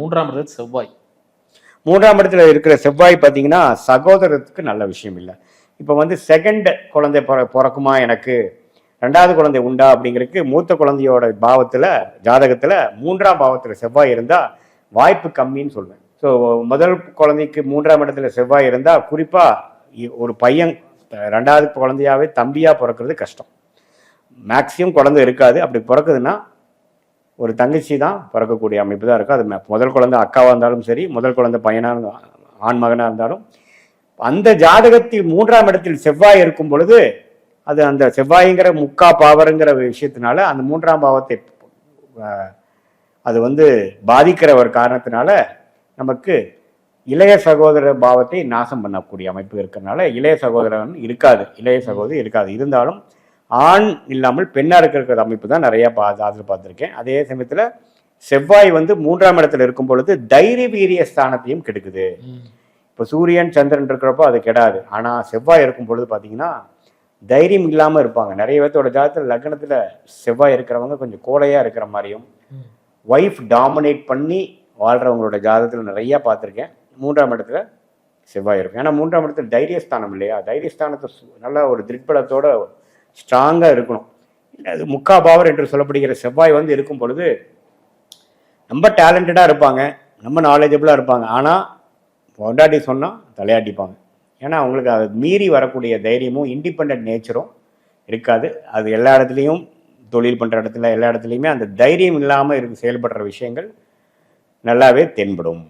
மூன்றாம் இடத்துல செவ்வாய். மூன்றாம் இடத்துல இருக்கிற செவ்வாய் பார்த்தீங்கன்னா சகோதரத்துக்கு நல்ல விஷயம் இல்லை. இப்போ வந்து செகண்ட் குழந்தை பிற பிறக்குமா எனக்கு? ரெண்டாவது குழந்தை உண்டா அப்படிங்கிறதுக்கு மூத்த குழந்தையோட பாவத்தில் ஜாதகத்தில் மூன்றாம் பாவத்தில் செவ்வாய் இருந்தால் வாய்ப்பு கம்மின்னு சொல்வேன். ஸோ முதல் குழந்தைக்கு மூன்றாம் இடத்துல செவ்வாய் இருந்தால் குறிப்பாக ஒரு பையன் ரெண்டாவது குழந்தையாவே தம்பியாக பிறக்கிறது கஷ்டம். மேக்ஸிமம் குழந்தை இருக்காது. அப்படி பிறக்குதுன்னா ஒரு தங்கச்சி தான் பிறக்கக்கூடிய அமைப்பு தான் இருக்கும் அது முதல் குழந்தை அக்காவாக இருந்தாலும் சரி முதல் குழந்தை பையனாக ஆண் மகனாக இருந்தாலும் அந்த ஜாதகத்தில் மூன்றாம் இடத்தில் செவ்வாய் இருக்கும் பொழுது அது அந்த செவ்வாய்ங்கிற முக்கா பாவருங்கிற விஷயத்தினால அந்த மூன்றாம் பாவத்தை அது வந்து பாதிக்கிற ஒரு காரணத்தினால நமக்கு இளைய சகோதர பாவத்தை நாசம் பண்ணக்கூடிய அமைப்பு இருக்கிறதுனால இளைய சகோதரன் இருக்காது. இளைய சகோதரி இருக்காது. இருந்தாலும் ஆண் இல்லாமல் பெண்ணா இருக்கிற அமைப்பு தான் நிறைய பா அதில் பார்த்துருக்கேன். அதே சமயத்தில் செவ்வாய் வந்து மூன்றாம் இடத்துல இருக்கும் பொழுது தைரிய வீரிய ஸ்தானத்தையும் கெடுக்குது. இப்போ சூரியன் சந்திரன் இருக்கிறப்போ அது கெடாது. ஆனால் செவ்வாய் இருக்கும் பொழுது பார்த்தீங்கன்னா தைரியம் இல்லாமல் இருப்பாங்க. நிறைய பேர்த்தோட ஜாதகத்தில் லக்னத்தில் செவ்வாய் இருக்கிறவங்க கொஞ்சம் கோழையாக இருக்கிற மாதிரியும். ஒய்ஃப் டாமினேட் பண்ணி வாழ்கிறவங்களோட ஜாதகத்தில் நிறைய பார்த்துருக்கேன். மூன்றாம் இடத்துல செவ்வாய் இருக்கும். ஏன்னா மூன்றாம் இடத்துல தைரியஸ்தானம் இல்லையா? தைரியஸ்தானத்தை நல்ல ஒரு திருப்பலத்தோட ஸ்ட்ராங்காக இருக்கணும். அது முக்கா பாவர் என்று சொல்லப்படுகிற செவ்வாய் வந்து இருக்கும் பொழுது ரொம்ப டேலண்டடாக இருப்பாங்க ரொம்ப நாலேஜபிளாக இருப்பாங்க. ஆனால் பொண்டாட்டி சொன்னால் தலையாட்டிப்பாங்க. ஏன்னா அவங்களுக்கு அது மீறி வரக்கூடிய தைரியமும் இண்டிபெண்ட் நேச்சரும் இருக்காது. அது எல்லா இடத்துலையும் தொழில் பண்ணுற இடத்துல எல்லா இடத்துலையுமே அந்த தைரியம் இல்லாமல் இருக்கு செயல்படுற விஷயங்கள் நல்லாவே தென்படும்.